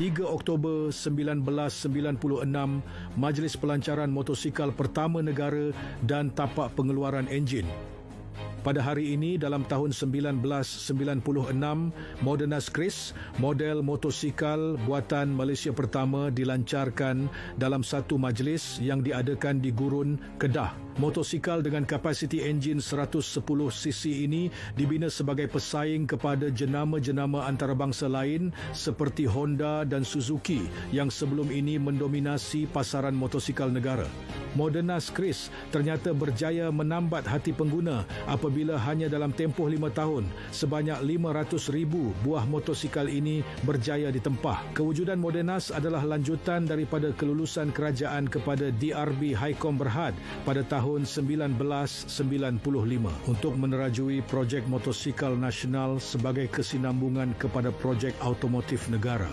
3 Oktober 1996, Majlis Pelancaran Motosikal Pertama Negara dan tapak pengeluaran enjin. Pada hari ini dalam tahun 1996, Modernas Chris, model motosikal buatan Malaysia pertama dilancarkan dalam satu majlis yang diadakan di Gurun, Kedah. Motosikal dengan kapasiti enjin 110cc ini dibina sebagai pesaing kepada jenama-jenama antarabangsa lain seperti Honda dan Suzuki yang sebelum ini mendominasi pasaran motosikal negara. Modernas Chris ternyata berjaya menambat hati pengguna apabila hanya dalam tempoh lima tahun sebanyak 500 ribu buah motosikal ini berjaya ditempah. Kewujudan Modernas adalah lanjutan daripada kelulusan kerajaan kepada DRB Haikom Berhad pada tahun 1995 untuk menerajui projek motosikal nasional sebagai kesinambungan kepada projek automotif negara.